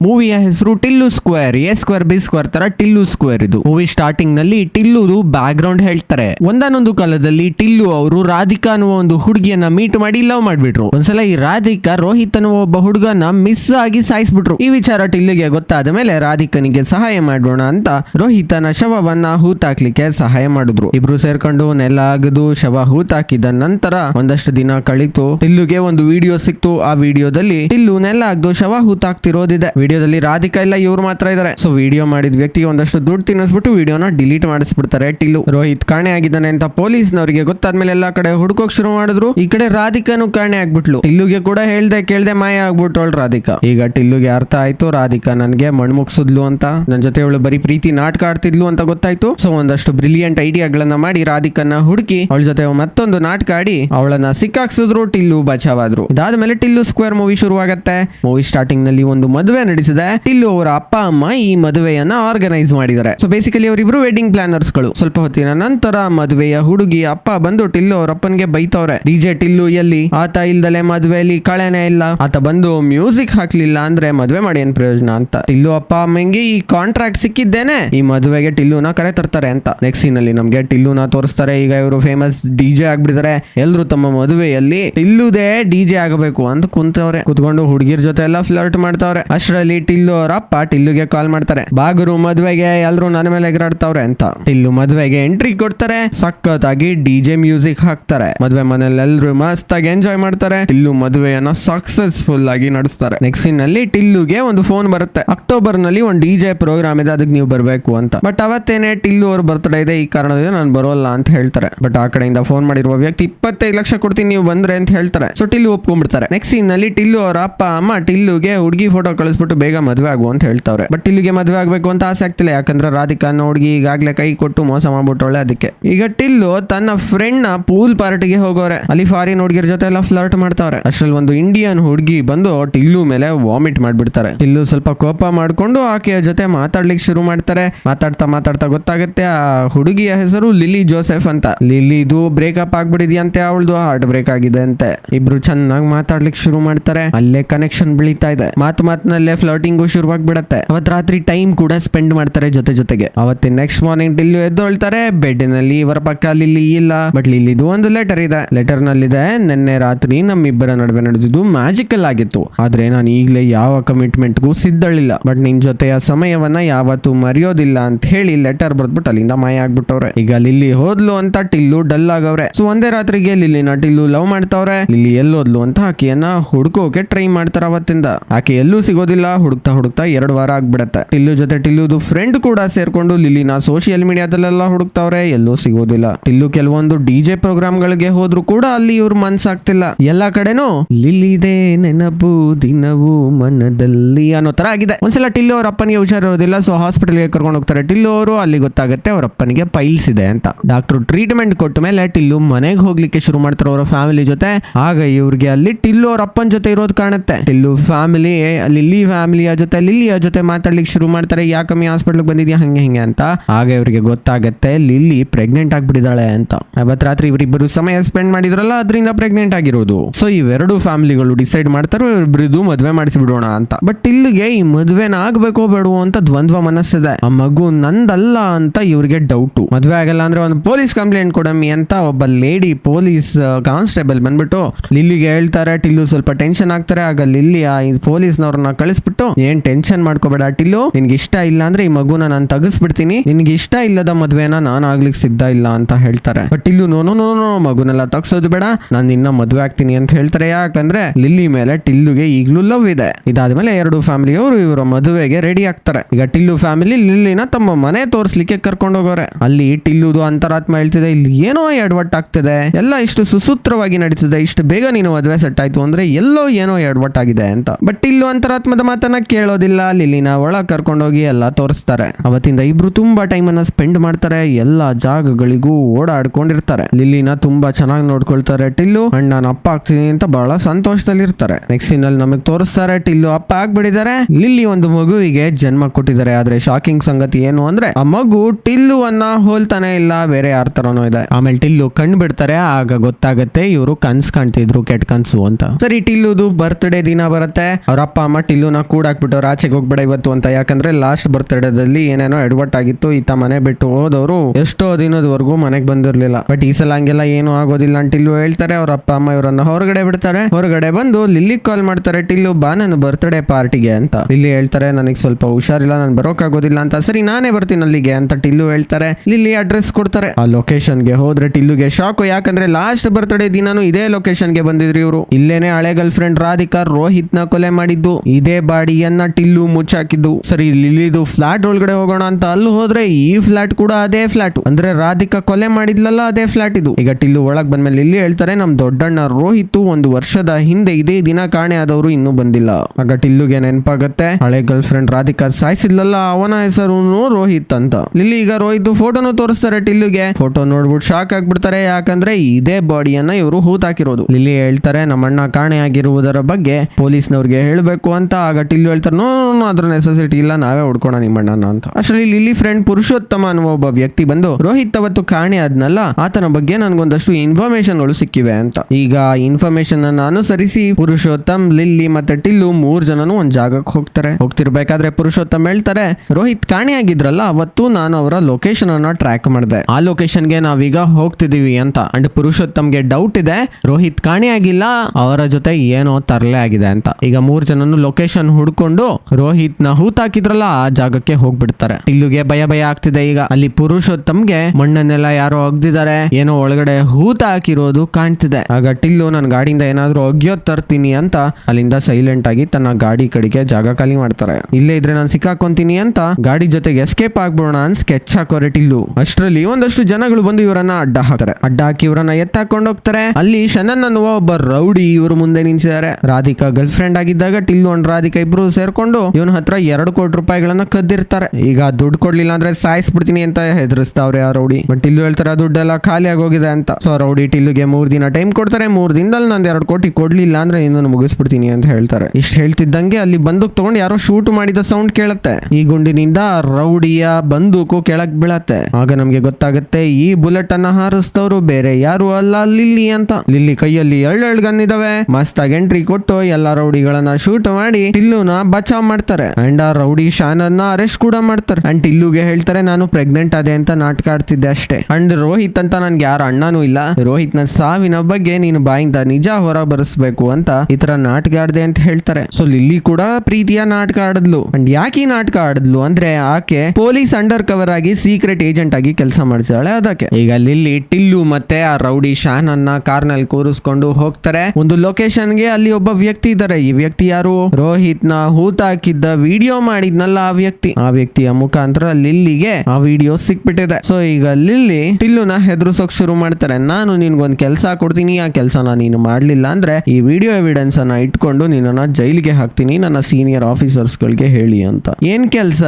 ಮೂವಿಯ ಹೆಸರು Tillu square, A square, B square ತರ Tillu square ಇದು. ಮೂವಿ ಸ್ಟಾರ್ಟಿಂಗ್ನಲ್ಲಿ ಟಿಲ್ಲುದು ಬ್ಯಾಕ್ ಗ್ರೌಂಡ್ ಹೇಳ್ತಾರೆ. ಒಂದಾನೊಂದು ಕಾಲದಲ್ಲಿ ಟಿಲ್ಲು ಅವರು ರಾಧಿಕಾ ಅನ್ನುವ ಒಂದು ಹುಡುಗಿಯನ್ನ ಮೀಟ್ ಮಾಡಿ ಲವ್ ಮಾಡ್ಬಿಟ್ರು. ಒಂದ್ಸಲ ಈ ರಾಧಿಕಾ ರೋಹಿತ್ ಅನ್ನುವ ಒಬ್ಬ ಹುಡುಗನ ಮಿಸ್ ಆಗಿ ಸಾಯಿಸ್ಬಿಟ್ರು. ಈ ವಿಚಾರ ಟಿಲ್ಲುಗೆ ಗೊತ್ತಾದ ಮೇಲೆ ರಾಧಿಕನಿಗೆ ಸಹಾಯ ಮಾಡೋಣ ಅಂತ ರೋಹಿತನ ಶವವನ್ನ ಹೂತಾಕ್ಲಿಕ್ಕೆ ಸಹಾಯ ಮಾಡಿದ್ರು. ಇಬ್ರು ಸೇರ್ಕೊಂಡು ನೆಲ ಆಗದು ಶವ ಹೂತಾಕಿದ ನಂತರ ಒಂದಷ್ಟು ದಿನ ಕಳಿತು. ಟಿಲ್ಲುಗೆ ಒಂದು ವಿಡಿಯೋ ಸಿಕ್ತು. ಆ ವಿಡಿಯೋದಲ್ಲಿ ಟಿಲ್ಲು ನೆಲ ಆಗದು ಶವ ಹೂತಾಕ್ತಿರೋದಿದೆ. ವಿಡಿಯೋದಲ್ಲಿ ರಾಧಿಕಾ ಇಲ್ಲ, ಇವ್ರು ಮಾತ್ರ ಇದಾರೆ. ಸೊ ವಿಡಿಯೋ ಮಾಡಿದ ವ್ಯಕ್ತಿಗೆ ಒಂದಷ್ಟು ದುಡ್ಡು ತಿನ್ನಿಸ್ಬಿಟ್ಟು ವಿಡಿಯೋನ ಡಿಲೀಟ್ ಮಾಡಿಸ್ಬಿಡ್ತಾರೆ. ಟಿಲ್ಲು ರೋಹಿತ್ ಕಾಣೆ ಆಗಿದ್ದಾನೆ ಅಂತ ಪೊಲೀಸ್ನವರಿಗೆ ಗೊತ್ತಾದ್ಮೇಲೆ ಎಲ್ಲಾ ಕಡೆ ಹುಡ್ಕೋಕ್ ಶುರು ಮಾಡಿದ್ರು. ಈ ಕಡೆ ರಾಧಿಕಾನು ಕಾಣೆ ಆಗ್ಬಿಟ್ಲು. ಟಿಲ್ಲುಗೆ ಕೂಡ ಹೇಳ್ದೆ ಕೇಳ್ದೆ ಮಾಯ ಆಗ್ಬಿಟ್ಟವಳು ರಾಧಿಕಾ. ಈಗ ಟಿಲ್ಲುಗೆ ಅರ್ಥ ಆಯ್ತು, ರಾಧಿಕಾ ನನ್ಗೆ ಮಣ್ಮುಗ್ಸಿದ್ಲು ಅಂತ. ನನ್ ಜೊತೆ ಅವಳು ಬರೀ ಪ್ರೀತಿ ನಾಟಕ ಆಡ್ತಿದ್ಲು ಅಂತ ಗೊತ್ತಾಯ್ತು. ಸೊ ಒಂದಷ್ಟು ಬ್ರಿಲಿಯಂಟ್ ಐಡಿಯಾಗಳನ್ನ ಮಾಡಿ ರಾಧಿಕನ್ನ ಹುಡುಕಿ, ಅವಳ ಜೊತೆ ಮತ್ತೊಂದು ನಾಟಕ ಆಡಿ ಅವಳನ್ನ ಸಿಕ್ಕಾಕ್ಸಿದ್ರು, ಟಿಲ್ಲು ಬಚಾವಾದ್ರು. ಇದಾದ್ಮೇಲೆ ಟಿಲ್ಲು ಸ್ಕ್ವೇರ್ ಮೂವಿ ಶುರುವಾಗತ್ತೆ. ಮೂವಿ ಸ್ಟಾರ್ಟಿಂಗ್ನಲ್ಲಿ ಒಂದು ಮದುವೆ ನಡೆಸಿದೆ ಟಿಲ್ಲು ಅವರ ಅಪ್ಪ, ಅಮ್ಮ ಈ ಮದುವೆಯನ್ನ ಆರ್ಗನೈಸ್ ಮಾಡಿದ್ದಾರೆ. ಸೊ ಬೇಸಿಕಲಿ ಅವರಿಬ್ರು ವೆಡ್ಡಿಂಗ್ ಪ್ಲಾನರ್ಸ್ಗಳು. ಸ್ವಲ್ಪ ಹೊತ್ತಿನ ನಂತರ ಮದುವೆಯ ಹುಡುಗಿ ಅಪ್ಪ ಬಂದು ಟಿಲ್ ಅವ್ರ ಅಪ್ಪನ್ಗೆ ಬೈತವ್ರೆ. ಡಿಜೆ ಟಿಲ್ಲು ಎಲ್ಲಿ? ಆತ ಇಲ್ದಲೆ ಮದುವೆಯಲ್ಲಿ ಕಳೆನೆ ಇಲ್ಲ. ಆತ ಬಂದು ಮ್ಯೂಸಿಕ್ ಹಾಕ್ಲಿಲ್ಲ ಅಂದ್ರೆ ಮದುವೆ ಮಾಡಿ ಏನ್ ಪ್ರಯೋಜನ ಅಂತ. ಟಿಲ್ಲು ಅಪ್ಪ, ಅಮ್ಮಂಗೆ ಈ ಕಾಂಟ್ರಾಕ್ಟ್ ಸಿಕ್ಕಿದ್ದೇನೆ. ಈ ಮದುವೆಗೆ ಟಿಲ್ಲುನ ಕರೆ ತರ್ತಾರೆ ಅಂತ. ನೆಕ್ಸ್ಟ್ ಸೀನ್ ಅಲ್ಲಿ ನಮ್ಗೆ ಟಿಲ್ಲುನ ತೋರಿಸ್ತಾರೆ. ಈಗ ಇವರು ಫೇಮಸ್ ಡಿಜೆ ಆಗ್ಬಿಟ್ಟಿದ್ದಾರೆ. ಎಲ್ರು ತಮ್ಮ ಮದುವೆಯಲ್ಲಿ ಟಿಲ್ಲುದೇ ಡಿಜೆ ಆಗಬೇಕು ಅಂತ ಕುಂತವ್ರೆ. ಕುತ್ಕೊಂಡು ಹುಡುಗಿರ್ ಜೊತೆ ಎಲ್ಲ ಫ್ಲರ್ಟ್ ಮಾಡ್ತಾವ್ರೆ. ಅಷ್ಟರಲ್ಲಿ ಟಿಲ್ಲು ಅವರ ಅಪ್ಪ ಟಿಲ್ಲುಗೆ ಕಾಲ್ ಮಾಡ್ತಾರೆ. ಬಾಗರು, ಮದ್ವೆಗೆ ಎಲ್ರು ನನ್ನ ಮೇಲೆ ಎಗರಾಡ್ತಾವ್ರೆ ಅಂತ. ಟಿಲ್ಲು ಮದ್ವೆಗೆ ಎಂಟ್ರಿ ಕೊಡ್ತಾರೆ. ಸಖತ್ತಾಗಿ ಡಿಜೆ ಮ್ಯೂಸಿಕ್ ಹಾಕ್ತಾರೆ. ಮದ್ವೆ ಮನೇಲಿ ಎಲ್ರು ಮಸ್ತ್ ಆಗಿ ಎಂಜಾಯ್ ಮಾಡ್ತಾರೆ. ಟಿಲ್ಲು ಮದ್ವೆಯನ್ನ ಸಕ್ಸಸ್ಫುಲ್ ಆಗಿ ನಡೆಸ್ತಾರೆ. ನೆಕ್ಸ್ಟ್ನಲ್ಲಿ ಟಿಲ್ಲುಗೆ ಒಂದು ಫೋನ್ ಬರುತ್ತೆ. ಅಕ್ಟೋಬರ್ನಲ್ಲಿ ಒಂದು ಡಿಜೆ ಪ್ರೋಗ್ರಾಮ್ ಇದೆ, ಅದಕ್ಕೆ ನೀವು ಬರಬೇಕು ಅಂತ. ಬಟ್ ಅವತ್ತೇನೆ ಟಿಲ್ಲು ಅವ್ರ ಬರ್ತ್ಡೇ ಇದೆ, ಈ ಕಾರಣದಿಂದ ನಾನು ಬರೋಲ್ಲ ಅಂತ ಹೇಳ್ತಾರೆ. ಬಟ್ ಆ ಕಡೆಯಿಂದ ಫೋನ್ ಮಾಡಿರುವ ವ್ಯಕ್ತಿ, ಇಪ್ಪತ್ತೈದು ಲಕ್ಷ ಕೊಡ್ತೀನಿ, ನೀವು ಬಂದ್ರೆ ಅಂತ ಹೇಳ್ತಾರೆ. ಸೊ ಟಿಲ್ಲು ಒಪ್ಕೊಂಡ್ಬಿಡ್ತಾರೆ. ನೆಕ್ಸ್ಟ್ ಸೀನ್ನಲ್ಲಿ ಟಿಲ್ಲು ಅವರ ಅಪ್ಪ, ಅಮ್ಮ ಟಿಲ್ಲುಗೆ ಹುಡುಗಿ ಫೋಟೋ ಕಳಿಸ್ಬಿಟ್ಟು ಬೇಗ ಮದುವೆ ಆಗು ಅಂತ ಹೇಳ್ತಾವ್ರೆ. ಬಟ್ ಇಲ್ಲಿಗೆ ಮದುವೆ ಆಗ್ಬೇಕು ಅಂತ ಆಸೆ ಆಗ್ತಿಲ್ಲ. ಯಾಕಂದ್ರೆ ರಾಧಿಕಾ ನೋಡ್ಗಿ ಈಗಾಗಲೇ ಈಗಾಗ್ಲೇ ಕೈ ಕೊಟ್ಟು ಮೋಸ ಮಾಡ್ಬಿಟ್ಟವಳೆ ಅದಕ್ಕೆ. ಈಗ ಟಿಲ್ಲು ತನ್ನ ಫ್ರೆಂಡ್ನ ಪೂಲ್ ಪಾರ್ಟಿಗೆ ಹೋಗೋರೆ. ಅಲ್ಲಿ ಫಾರಿನ್ ಹುಡುಗಿರ ಜೊತೆ ಎಲ್ಲ ಫ್ಲರ್ಟ್ ಮಾಡ್ತಾವ್ರೆ. ಅಷ್ಟ್ರಲ್ಲಿ ಒಂದು ಇಂಡಿಯನ್ ಹುಡುಗಿ ಬಂದು ಟಿಲ್ಲು ಮೇಲೆ ವಾಮಿಟ್ ಮಾಡ್ಬಿಡ್ತಾರೆ. ಟಿಲ್ಲು ಸ್ವಲ್ಪ ಕೋಪ ಮಾಡ್ಕೊಂಡು ಆಕೆಯ ಜೊತೆ ಮಾತಾಡ್ಲಿಕ್ಕೆ ಶುರು ಮಾಡ್ತಾರೆ. ಮಾತಾಡ್ತಾ ಮಾತಾಡ್ತಾ ಗೊತ್ತಾಗುತ್ತೆ ಆ ಹುಡುಗಿಯ ಹೆಸರು ಲಿಲಿ ಜೋಸೆಫ್ ಅಂತ. ಲಿಲಿದು ಬ್ರೇಕಪ್ ಆಗ್ಬಿಡಿದ್ಯಂತೆ ಅವಳದು ಹಾರ್ಟ್ ಬ್ರೇಕ್ ಆಗಿದೆ ಅಂತೆ ಇಬ್ರು ಚೆನ್ನಾಗಿ ಮಾತಾಡ್ಲಿಕ್ಕೆ ಶುರು ಮಾಡ್ತಾರೆ. ಅಲ್ಲೇ ಕನೆಕ್ಷನ್ ಬೆಳೀತಾ ಇದೆ. ಮಾತು ಮಾತಿನಲ್ಲೇ ಫ್ಲರ್ಟಿಂಗು ಶುರುವಾಗ್ಬಿಡತ್ತೆ. ಅವತ್ ರಾತ್ರಿ ಟೈಮ್ ಕೂಡ ಸ್ಪೆಂಡ್ ಮಾಡ್ತಾರೆ ಜೊತೆ ಜೊತೆಗೆ. ಅವತ್ತಿನ ನೆಕ್ಸ್ಟ್ ಮಾರ್ನಿಂಗ್ ಟಿಲ್ಲು ಎದ್ದೊಳ್ತಾರೆ ಬೆಡ್ನಲ್ಲಿ ಇವರ ಪಕ್ಕ ಲಿಲ್ಲಿ ಇಲ್ಲ. ಬಟ್ ಲಿಲ್ಲಿದು ಒಂದು ಲೆಟರ್ ಇದೆ. ಲೆಟರ್ ನಲ್ಲಿದೆ, ನಿನ್ನೆ ರಾತ್ರಿ ನಮ್ಮಿಬ್ಬರ ನಡುವೆ ನಡೆದಿದ್ದು ಮ್ಯಾಜಿಕಲ್ ಆಗಿತ್ತು. ಆದ್ರೆ ನಾನು ಈಗಲೇ ಯಾವ ಕಮಿಟ್ಮೆಂಟ್ಗೂ ಸಿದ್ಧಳಿಲ್ಲ. ಬಟ್ ನಿನ್ ಜೊತೆಯ ಸಮಯವನ್ನ ಯಾವತ್ತೂ ಮರೆಯೋದಿಲ್ಲ ಅಂತ ಹೇಳಿ ಲೆಟರ್ ಬರ್ದ್ಬಿಟ್ಟು ಅಲ್ಲಿಂದ ಮಾಯ ಆಗ್ಬಿಟ್ಟವ್ರೆ. ಈಗ ಲಿಲ್ಲಿ ಹೋದ್ಲು ಅಂತ ಟಿಲ್ಲು ಡಲ್ ಆಗವ್ರೆ. ಸೊ ಒಂದೇ ರಾತ್ರಿಗೆ ಲಿಲ್ಲಿನ ಟಿಲ್ಲು ಲವ್ ಮಾಡ್ತಾವ್ರೆ. ಲಿಲ್ಲಿ ಎಲ್ಲೋದ್ಲು ಅಂತ ಆಕೆಯನ್ನ ಹುಡ್ಕೋಕೆ ಟ್ರೈ ಮಾಡ್ತಾರ ಅವತ್ತಿಂದ. ಆಕೆ ಎಲ್ಲೂ ಸಿಗೋದಿಲ್ಲ ಹುಡುಕ್ತಾ ಹುಡುಕ್ತಾ ಎರಡು ವಾರ ಆಗ್ಬಿಡತ್ತೆ. ಟಿಲ್ಲು ಜೊತೆ ಟಿಲ್ಲುದು ಫ್ರೆಂಡ್ ಕೂಡ ಸೇರ್ಕೊಂಡು ಲಿಲಿನ ಸೋಷಿಯಲ್ ಮೀಡಿಯಾದಲ್ಲೆಲ್ಲ ಹುಡುಕ್ತಾವ್ರೆ, ಎಲ್ಲೂ ಸಿಗೋದಿಲ್ಲ. ಟಿಲ್ಲು ಕೆಲವೊಂದು ಡಿಜೆ ಪ್ರೋಗ್ರಾಮ್ ಗಳಿಗೆ ಹೋದ್ರು ಕೂಡ ಅಲ್ಲಿ ಇವ್ರ ಮನ್ಸಾಗ್ತಿಲ್ಲ. ಎಲ್ಲಾ ಕಡೆನೂ ಲಿಲ್ಲಿದೆ ನೆನಪು ದಿನವು ಮನದಲ್ಲಿ ಅನ್ನೋ ತರ ಆಗಿದೆ. ಒಂದ್ಸಲ ಟಿಲ್ಲು ಅವ್ರ ಅಪ್ಪನಿಗೆ ಹುಷಾರಿರೋದಿಲ್ಲ ಸೊ ಹಾಸ್ಪಿಟಲ್ಗೆ ಕರ್ಕೊಂಡು ಹೋಗ್ತಾರೆ. ಟಿಲ್ಲು ಅವರು ಅಲ್ಲಿ ಗೊತ್ತಾಗುತ್ತೆ ಅವ್ರ ಅಪ್ಪನಿಗೆ ಪೈಲ್ಸ್ ಇದೆ ಅಂತ. ಡಾಕ್ಟರ್ ಟ್ರೀಟ್ಮೆಂಟ್ ಕೊಟ್ಟ ಮೇಲೆ ಟಿಲ್ಲು ಮನೆಗೆ ಹೋಗ್ಲಿಕ್ಕೆ ಶುರು ಮಾಡ್ತಾರೆ ಅವರ ಫ್ಯಾಮಿಲಿ ಜೊತೆ. ಆಗ ಇವ್ರಿಗೆ ಅಲ್ಲಿ ಟಿಲ್ಲು ಅವ್ರ ಅಪ್ಪನ ಜೊತೆ ಇರೋದು ಕಾಣುತ್ತೆ. ಟಿಲ್ಲು ಫ್ಯಾಮಿಲಿ ಲಿಲ್ಲಿ ಫ್ಯಾಮಿಲಿಯ ಜೊತೆ ಲಿಲ್ಲಿಯ ಜೊತೆ ಮಾತಾಡ್ಲಿಕ್ಕೆ ಶುರು ಮಾಡ್ತಾರೆ. ಯಾಕಮ್ಮಿ ಹಾಸ್ಪಿಟಲ್ ಬಂದಿದ್ಯಾ, ಹಂಗೆ ಹಿಂಗೆ ಅಂತ. ಆಗ ಇವ್ರಿಗೆ ಗೊತ್ತಾಗತ್ತೆ ಲಿಲ್ಲಿ ಪ್ರೆಗ್ನೆಂಟ್ ಆಗ್ಬಿಟ್ಟಿದ್ದಾಳೆ ಅಂತ. ಅವತ್ ರಾತ್ರಿ ಇವರಿಬ್ಬರು ಸಮಯ ಸ್ಪೆಂಡ್ ಮಾಡಿದ್ರಲ್ಲ, ಅದರಿಂದ ಪ್ರೆಗ್ನೆಂಟ್ ಆಗಿರೋದು. ಸೊ ಇವೆರಡು ಫ್ಯಾಮಿಲಿಗಳು ಡಿಸೈಡ್ ಮಾಡ್ತಾರೆ ಇಬ್ಬರಿದು ಮದುವೆ ಮಾಡಿಸಿಬಿಡೋಣ ಅಂತ. ಬಟ್ ಇಲ್ಲಿಗೆ ಈ ಮದ್ವೆನ ಆಗ್ಬೇಕೋ ಬೇಡವೋ ಅಂತ ದ್ವಂದ್ವ ಮನಸ್ಸಿದೆ. ಆ ಮಗು ನಂದಲ್ಲ ಅಂತ ಇವ್ರಿಗೆ ಡೌಟು ಮದ್ವೆ ಆಗಲ್ಲ ಅಂದ್ರೆ ಒಂದು ಪೊಲೀಸ್ ಕಂಪ್ಲೇಂಟ್ ಕೊಡಮ್ಮಿ ಅಂತ ಒಬ್ಬ ಲೇಡಿ ಪೊಲೀಸ್ ಕಾನ್ಸ್ಟೇಬಲ್ ಬಂದ್ಬಿಟ್ಟು ಲಿಲ್ಲಿಗೆ ಹೇಳ್ತಾರೆ, ಟಿಲ್ಲು ಸ್ವಲ್ಪ ಟೆನ್ಷನ್ ಆಗ್ತಾರೆ. ಆಗ ಲಿಲ್ಲಿ ಆ ಪೊಲೀಸ್ನವ್ರನ್ನ ಕಳಿಸ್ಬಿಟ್ಟು ಏನ್ ಟೆನ್ಷನ್ ಮಾಡ್ಕೋಬೇಡ, ಟಿಲ್ಲು. ನಿನ್ಗೆ ಇಷ್ಟ ಇಲ್ಲ ಅಂದ್ರೆ ಈ ಮಗುನ ನಾನು ತಗಸ್ಬಿಡ್ತೀನಿ. ನಿನ್ಗೆ ಇಷ್ಟ ಇಲ್ಲದ ಮದ್ವೆನ ನಾನು ಆಗ್ಲಿಕ್ಕೆ ಸಿದ್ಧ ಇಲ್ಲ ಅಂತ ಹೇಳ್ತಾರೆ. ಬಟ್ ಇಲ್ಲೂ ನೋ ನೋ ಮಗುನೆಲ್ಲ ತಗ್ಸೋದು ಬೇಡ. ನಾನು ನಿನ್ನ ಮದುವೆ ಆಗ್ತೀನಿ ಅಂತ ಹೇಳ್ತಾರೆ. ಯಾಕಂದ್ರೆ ಲಿಲ್ಲಿ ಮೇಲೆ ಟಿಲ್ಲುಗೆ ಈಗ್ಲೂ ಲವ್ ಇದೆ. ಇದಾದ್ಮೇಲೆ ಎರಡು ಫ್ಯಾಮಿಲಿಯವರು ಇವರ ಮದುವೆಗೆ ರೆಡಿ ಆಗ್ತಾರೆ. ಈಗ ಟಿಲ್ಲು ಫ್ಯಾಮಿಲಿ ಲಿಲ್ಲಿನ ತಮ್ಮ ಮನೆ ತೋರಿಸ್ಲಿಕ್ಕೆ ಕರ್ಕೊಂಡು ಹೋಗೋರೆ ಅಲ್ಲಿ ಟಿಲ್ಲುದು ಅಂತರಾತ್ಮ ಹೇಳ್ತಿದೆ, ಇಲ್ಲಿ ಏನೋ ಎಡವಟ್ ಆಗ್ತಿದೆ. ಎಲ್ಲ ಇಷ್ಟು ಸುಸೂತ್ರವಾಗಿ ನಡೀತಿದೆ. ಇಷ್ಟು ಬೇಗ ನೀನು ಮದುವೆ ಸೆಟ್ ಆಯ್ತು ಅಂದ್ರೆ ಎಲ್ಲೋ ಏನೋ ಎಡವಟ್ ಆಗಿದೆ ಅಂತ. ಬಟ್ ಇಲ್ಲೂ ಅಂತರಾತ್ಮದ ಮಾತನ್ನ ಕೇಳೋದಿಲ್ಲ, ಲಿಲಿನ ಒಳ ಕರ್ಕೊಂಡೋಗಿ ಎಲ್ಲ ತೋರಿಸ್ತಾರೆ. ಅವತ್ತಿಂದ ಇಬ್ರು ತುಂಬಾ ಟೈಮ್ ಅನ್ನ ಸ್ಪೆಂಡ್ ಮಾಡ್ತಾರೆ, ಎಲ್ಲ ಜಾಗಗಳಿಗೂ ಓಡಾಡ್ಕೊಂಡಿರ್ತಾರೆ. ಲಿಲಿನ ತುಂಬಾ ಚೆನ್ನಾಗಿ ನೋಡ್ಕೊಳ್ತಾರೆ ಟಿಲ್ಲು. ಅಂಡ್ ನಾನು ಅಪ್ಪ ಆಗ್ತೀನಿ ಅಂತ ಬಹಳ ಸಂತೋಷದಲ್ಲಿ ಇರ್ತಾರೆ ನೆಕ್ಸ್ಟ್ ಅಲ್ಲಿ ನಮಗೆ ತೋರಿಸ್ತಾರೆ, ಟಿಲ್ಲು ಅಪ್ಪ ಆಗ್ಬಿಟ್ಟಿದ್ದಾರೆ. ಲಿಲ್ಲಿ ಒಂದು ಮಗುವಿಗೆ ಜನ್ಮ ಕೊಟ್ಟಿದ್ದಾರೆ. ಆದ್ರೆ ಶಾಕಿಂಗ್ ಸಂಗತಿ ಏನು ಅಂದ್ರೆ, ಆ ಮಗು ಟಿಲ್ಲು ಅನ್ನ ಹೋಲ್ತಾನೆ ಇಲ್ಲ, ಬೇರೆ ಯಾರ ತರನೋ ಇದೆ. ಆಮೇಲೆ ಟಿಲ್ಲು ಕಣ್ ಬಿಡ್ತಾರೆ, ಆಗ ಗೊತ್ತಾಗತ್ತೆ ಇವರು ಕನ್ಸ್ ಕಾಣ್ತಿದ್ರು ಕೆಟ್ಟ ಕನ್ಸು ಅಂತ. ಸರಿ, ಟಿಲ್ಲುದು ಬರ್ತ್ಡೇ ದಿನ ಬರುತ್ತೆ. ಅವ್ರ ಅಪ್ಪ, ಅಮ್ಮ ಟಿಲ್ಲುನ ಕೂಡಾಕ್ಬಿಟ್ಟು ಆಚೆಗೆ ಹೋಗ್ಬೇಡ ಇವತ್ತು ಅಂತ. ಯಾಕಂದ್ರೆ ಲಾಸ್ಟ್ ಬರ್ತಡೇದಲ್ಲಿ ಏನೇನೋ ಎಡವಟ್ ಆಗಿತ್ತು, ಈತ ಮನೆ ಬಿಟ್ಟು ಹೋದವರು ಎಷ್ಟೋ ದಿನದವರೆಗೂ ಮನೆಗೆ ಬಂದಿರ್ಲಿಲ್ಲ. ಬಟ್ ಈ ಸಲ ಹಂಗೆಲ್ಲ ಏನು ಆಗೋದಿಲ್ಲ ಅಂತ ಟಿಲ್ಲು ಹೇಳ್ತಾರೆ. ಅವ್ರ ಅಪ್ಪ, ಅಮ್ಮ ಇವರನ್ನ ಹೊರಗಡೆ ಬಿಡ್ತಾರೆ. ಹೊರಗಡೆ ಬಂದು ಲಿಲ್ಲಿ ಕಾಲ್ ಮಾಡ್ತಾರೆ, ಟಿಲ್ಲು ಬಾ ನನ್ನ ಬರ್ತ್ಡೇ ಪಾರ್ಟಿಗೆ ಅಂತ. ಲಿಲ್ಲಿ ಹೇಳ್ತಾರೆ, ನನಗೆ ಸ್ವಲ್ಪ ಹುಷಾರಿಲ್ಲ, ನಾನು ಬರೋಕ್ಕಾಗೋದಿಲ್ಲ ಅಂತ. ಸರಿ, ನಾನೇ ಬರ್ತೀನಿ ಅಲ್ಲಿಗೆ ಅಂತ ಟಿಲ್ಲು ಹೇಳ್ತಾರೆ. ಲಿಲ್ಲಿ ಅಡ್ರೆಸ್ ಕೊಡ್ತಾರೆ. ಆ ಲೊಕೇಶನ್ಗೆ ಹೋದ್ರೆ ಟಿಲ್ಲುಗೆ ಶಾಕು ಯಾಕಂದ್ರೆ ಲಾಸ್ಟ್ ಬರ್ತ್ಡೇ ದಿನಾನು ಇದೇ ಲೊಕೇಶನ್ಗೆ ಬಂದಿದ್ರು ಇವರು. ಇಲ್ಲೇನೆ ಹಳೆ ಗರ್ಲ್ ಫ್ರೆಂಡ್ ರಾಧಿಕಾ ರೋಹಿತ್ನ ಕೊಲೆ ಮಾಡಿದ್ದು. ಇದೇ ಬಾಡಿಯನ್ನ ಟಿಲ್ಲು ಮುಚ್ಚಾಕಿದ್ದು. ಸರಿ ಲಿಲ್ಲಿದು ಫ್ಲಾಟ್ ಒಳಗಡೆ ಹೋಗೋಣ ಅಂತ ಅಲ್ಲಿ ಹೋದ್ರೆ ಈ ಫ್ಲಾಟ್ ಕೂಡ ಅದೇ ಫ್ಲಾಟ್ ಅಂದ್ರೆ ರಾಧಿಕಾ ಕೊಲೆ ಮಾಡಿದ್ಲಲ್ಲ ಅದೇ ಫ್ಲಾಟ್ ಇದು. ಈಗ ಟಿಲ್ಲು ಒಳಗ್ ಬಂದ್ಮೇಲೆ ಲಿಲ್ಲಿ ಹೇಳ್ತಾರೆ, ನಮ್ ದೊಡ್ಡಣ್ಣ ರೋಹಿತ್ ಒಂದು ವರ್ಷದ ಹಿಂದೆ ಇದೇ ದಿನ ಕಾಣೆ ಆದವರು, ಇನ್ನೂ ಬಂದಿಲ್ಲ. ಆಗ ಟಿಲ್ಲುಗೆ ನೆನಪಾಗತ್ತೆ, ಹಳೆ ಗರ್ಲ್ ಫ್ರೆಂಡ್ ರಾಧಿಕಾ ಸಾಯಿಸಿದ್ಲಲ್ಲ ಅವನ ಹೆಸರು ರೋಹಿತ್ ಅಂತ. ಲಿಲ್ಲಿ ಈಗ ರೋಹಿತ್ ಫೋಟೋನು ತೋರಿಸ್ತಾರೆ ಟಿಲ್ಲುಗೆ. ಫೋಟೋ ನೋಡ್ಬಿಟ್ಟು ಶಾಕ್ ಆಗ್ಬಿಡ್ತಾರೆ, ಯಾಕಂದ್ರೆ ಇದೇ ಬಾಡಿಯನ್ನ ಇವರು ಹೂತಾಕಿರೋದು. ಲಿಲ್ಲಿ ಹೇಳ್ತಾರೆ, ನಮ್ಮಣ್ಣ ಕಾಣೆ ಆಗಿರುವುದರ ಬಗ್ಗೆ ಪೊಲೀಸ್ನವ್ರಿಗೆ ಹೇಳಬೇಕು ಅಂತ. ಆಗ ಟಿಲ್ಲು ಹೇಳ್ತಾರೆ ನೋ ನೋ, ಅದ್ರ ನೆಸೆಸಿಟಿ ಇಲ್ಲ ನಾವೇ ಹುಡ್ಕೋಣ ನಿಮ್ಮಣ್ಣ ಅಂತ. ಅಷ್ಟರಲ್ಲಿ ಲಿಲ್ಲಿ ಫ್ರೆಂಡ್ ಪುರುಷೋತ್ತಮ ಅನ್ನುವ ಒಬ್ಬ ವ್ಯಕ್ತಿ ಬಂದು ರೋಹಿತ್ ಅವತ್ತು ಕಾಣೆ ಆದ್ನಲ್ಲ ಆತನ ಬಗ್ಗೆ ನನ್ಗೊಂದಷ್ಟು ಇನ್ಫಾರ್ಮೇಶನ್ಗಳು ಸಿಕ್ಕಿವೆ ಅಂತ. ಈಗ ಇನ್ಫಾರ್ಮೇಶನ್ ಅನ್ನ ಅನುಸರಿಸಿ ಪುರುಷೋತ್ತಮ್ ಲಿಲ್ಲಿ ಮತ್ತೆ ಟಿಲ್ಲು ಮೂರ್ ಜನನು ಒಂದ್ ಜಾಗಕ್ಕೆ ಹೋಗ್ತಾರೆ. ಹೋಗ್ತಿರ್ಬೇಕಾದ್ರೆ ಪುರುಷೋತ್ತಮ್ ಹೇಳ್ತಾರೆ ರೋಹಿತ್ ಕಾಣೆ ಆಗಿದ್ರಲ್ಲ ಅವತ್ತು ನಾನು ಅವರ ಲೊಕೇಶನ್ ಅನ್ನ ಟ್ರ್ಯಾಕ್ ಮಾಡಿದೆ. ಆ ಲೊಕೇಶನ್ಗೆ ನಾವೀಗ ಹೋಗ್ತಿದೀವಿ ಅಂತ. ಅಂಡ್ ಪುರುಷೋತ್ತಮ್ಗೆ ಡೌಟ್ ಇದೆ ರೋಹಿತ್ ಕಾಣೆ ಆಗಿಲ್ಲ ಅವರ ಜೊತೆ ಏನೋ ತರಲೆ ಆಗಿದೆ ಅಂತ. ಈಗ ಮೂರ್ ಜನನು ಲೊಕೇಶನ್ ಹುಡ್ಕೊಂಡು ರೋಹಿತ್ನ ಹೂತಾಕಿದ್ರಲ್ಲ ಆ ಜಾಗಕ್ಕೆ ಹೋಗ್ಬಿಡ್ತಾರೆ. ಇಲ್ಲಿಗೆ ಭಯ ಭಯ ಆಗ್ತಿದೆ ಈಗ. ಅಲ್ಲಿ ಪುರುಷೋತ್ತಮ್ಗೆ ಮಣ್ಣನ್ನೆಲ್ಲ ಯಾರೋ ಅಗ್ದಿದ್ದಾರೆ ಏನೋ ಒಳಗಡೆ ಹೂತ ಹಾಕಿರೋದು ಕಾಣ್ತಿದೆ. ಆಗ ಟಿಲ್ಲು ನನ್ನ ಗಾಡಿಯಿಂದ ಏನಾದ್ರು ಒಗ್ಯೋದ್ ತರ್ತೀನಿ ಅಂತ ಅಲ್ಲಿಂದ ಸೈಲೆಂಟ್ ಆಗಿ ತನ್ನ ಗಾಡಿ ಕಡೆಗೆ ಜಾಗ ಖಾಲಿ ಮಾಡ್ತಾರೆ. ಇಲ್ಲೇ ಇದ್ರೆ ನಾನು ಸಿಕ್ಕಾಕೊಂತೀನಿ ಅಂತ ಗಾಡಿ ಜೊತೆಗೆ ಎಸ್ಕೇಪ್ ಆಗ್ಬಿಡೋಣ ಅಂತ ಸ್ಕೆಚ್ ಹಾಕೋರೆ ಟಿಲ್ಲು. ಅಷ್ಟರಲ್ಲಿ ಒಂದಷ್ಟು ಜನಗಳು ಬಂದು ಇವರನ್ನ ಅಡ್ಡ ಹಾಕ್ತಾರೆ. ಅಡ್ಡ ಹಾಕಿ ಇವರನ್ನ ಎತ್ತಾಕೊಂಡು ಹೋಗ್ತಾರೆ. ಅಲ್ಲಿ ಶನನ್ ಅನ್ನುವ ಒಬ್ಬ ರೌಡಿ ಇವರು ಮುಂದೆ ನಿಂತಿದ್ದಾರೆ. ರಾಧಿಕಾ ಗರ್ಲ್ ಫ್ರೆಂಡ್ ಆಗಿದ್ದಾಗ ಟಿಲ್ಲು ಅಂಡ್ ರಾಧಿಕಾ ಇಬ್ರು ಸೇರ್ಕೊಂಡು ಇವನ ಹತ್ರ ಎರಡು ಕೋಟಿ ರೂಪಾಯಿಗಳನ್ನ ಕದ್ದಿರ್ತಾರೆ. ಈಗ ದುಡ್ಡು ಕೊಡ್ಲಿಲ್ಲ ಅಂದ್ರೆ ಸಾಯಿಸ್ಬಿಡ್ತೀನಿ ಅಂತ ಹೆದರಿಸ್ತಾವ್ರೆ ಆ ರೌಡಿ. ಬಟ್ ಟಿಲ್ಲು ಹೇಳ್ತಾರೆ ದುಡ್ಡೆಲ್ಲ ಖಾಲಿ ಆಗೋಗಿದೆ ಅಂತ. ಸೊ ರೌಡಿ ಟಿಲ್ಲುಗೆ ಮೂರ್ ದಿನ ಟೈಮ್ ಕೊಡ್ತಾರೆ. ಮೂರ್ ದಿನದಲ್ಲಿ ನಾನು ಎರಡು ಕೋಟಿ ಕೊಡ್ಲಿಲ್ಲ ಅಂದ್ರೆ ಇನ್ನೊಂದು ಮುಗಿಸ್ಬಿಡ್ತೀನಿ ಅಂತ ಹೇಳ್ತಾರೆ. ಇಷ್ಟು ಹೇಳ್ತಿದ್ದಂಗೆ ಅಲ್ಲಿ ಬಂದೂಕ್ ತಗೊಂಡು ಯಾರೋ ಶೂಟ್ ಮಾಡಿದ ಸೌಂಡ್ ಕೇಳುತ್ತೆ. ಈ ಗುಂಡಿನಿಂದ ರೌಡಿಯ ಬಂದೂಕು ಕೆಳಗ್ ಬೀಳತ್ತೆ. ಆಗ ನಮ್ಗೆ ಗೊತ್ತಾಗುತ್ತೆ ಈ ಬುಲೆಟ್ ಅನ್ನ ಹಾರಿಸ್ತವ್ರು ಬೇರೆ ಯಾರು ಅಲ್ಲ ಲಿಲ್ಲಿ ಅಂತ. ಲಿಲ್ಲಿ ಕೈಯಲ್ಲಿ ಎಳ್ಳೆಳ್ ಗನ್ ಇದಾವೆ ಮಸ್ತ್ ಆಗಿ ಎಂಟ್ರಿ ಕೊಟ್ಟು ಎಲ್ಲ ರೌಡಿಗಳನ್ನ ಶೂಟ್ ಮಾಡಿ ಟಿಲ್ಲುನ ಬಚಾವ್ ಮಾಡ್ತಾರೆ. ಅಂಡ್ ಆ ರೌಡಿ ಶಾನ್ ಅನ್ನ ಅರೆಸ್ಟ್ ಕೂಡ ಮಾಡ್ತಾರೆ. ಅಂಡ್ ಟಿಲ್ಲುಗೆ ಹೇಳ್ತಾರೆ, ನಾನು ಪ್ರೆಗ್ನೆಂಟ್ ಅದೇ ಅಂತ ನಾಟಕ ಆಡ್ತಿದ್ದೆ ಅಷ್ಟೇ. ಅಂಡ್ ರೋಹಿತ್ ಅಂತ ನನ್ಗೆ ಯಾರು ಅಣ್ಣನೂ ಇಲ್ಲ. ರೋಹಿತ್ನ ಸಾವಿನ ಬಗ್ಗೆ ನೀನು ಬಾಯಿಂದ ನಿಜ ಹೊರ ಬರಿಸ್ಬೇಕು ಅಂತ ಈ ತರ ನಾಟಕ ಆಡ್ದೆ ಅಂತ ಹೇಳ್ತಾರೆ. ಸೊ ಲಿಲ್ಲಿ ಕೂಡ ಪ್ರೀತಿಯ ನಾಟಕ ಆಡಿದ್ಲು. ಅಂಡ್ ಯಾಕೆ ನಾಟಕ ಆಡಿದ್ಲು ಅಂದ್ರೆ ಆಕೆ ಪೊಲೀಸ್ ಅಂಡರ್ ಕವರ್ ಆಗಿ ಸೀಕ್ರೆಟ್ ಏಜೆಂಟ್ ಆಗಿ ಕೆಲಸ ಮಾಡ್ತಾಳೆ ಅದಕ್ಕೆ. ಈಗ ಲಿಲ್ಲಿ, ಟಿಲ್ಲು ಮತ್ತೆ ಆ ರೌಡಿ ಶಾನ್ ಅನ್ನ ಕಾರ್ನಲ್ಲಿ ಕೂರಿಸ್ಕೊಂಡು ಹೋಗ್ತಾರೆ. ಒಂದು ಲೊಕೇಶನ್ಗೆ ಅಲ್ಲಿ ಒಬ್ಬ ವ್ಯಕ್ತಿ ಇದ್ದಾರೆ ಈ ವ್ಯಕ್ತಿ ಯಾರು? ರೋಹಿತ್ ನ ಹೂತಾಕಿದ್ದ ವಿಡಿಯೋ ಮಾಡಿದ್ನಲ್ಲ ಆ ವ್ಯಕ್ತಿ. ಆ ವ್ಯಕ್ತಿಯ ಮುಖಾಂತರ ಲಿಲ್ಲಿಗೆ ಆ ವಿಡಿಯೋ ಸಿಕ್ಬಿಟ್ಟಿದೆ. ಸೊ ಈಗ ಲಿಲ್ಲಿ ಟಿಲ್ಲುನ ಹೆದರ್ಸೋಕ್ ಶುರು ಮಾಡ್ತಾರೆ. ನಾನು ನಿನ್ಗೊಂದ್ ಕೆಲಸ ಕೊಡ್ತೀನಿ. ಆ ಕೆಲಸನ ನೀನು ಮಾಡ್ಲಿಲ್ಲ ಅಂದ್ರೆ ಈ ವಿಡಿಯೋ ಎವಿಡೆನ್ಸ್ ಅನ್ನ ಇಟ್ಕೊಂಡು ನಿನ್ನನ್ನ ಜೈಲಿಗೆ ಹಾಕ್ತೀನಿ. ನನ್ನ ಸೀನಿಯರ್ ಆಫೀಸರ್ಸ್ ಗಳಿಗೆ ಹೇಳಿ ಅಂತ. ಏನ್ ಕೆಲಸ?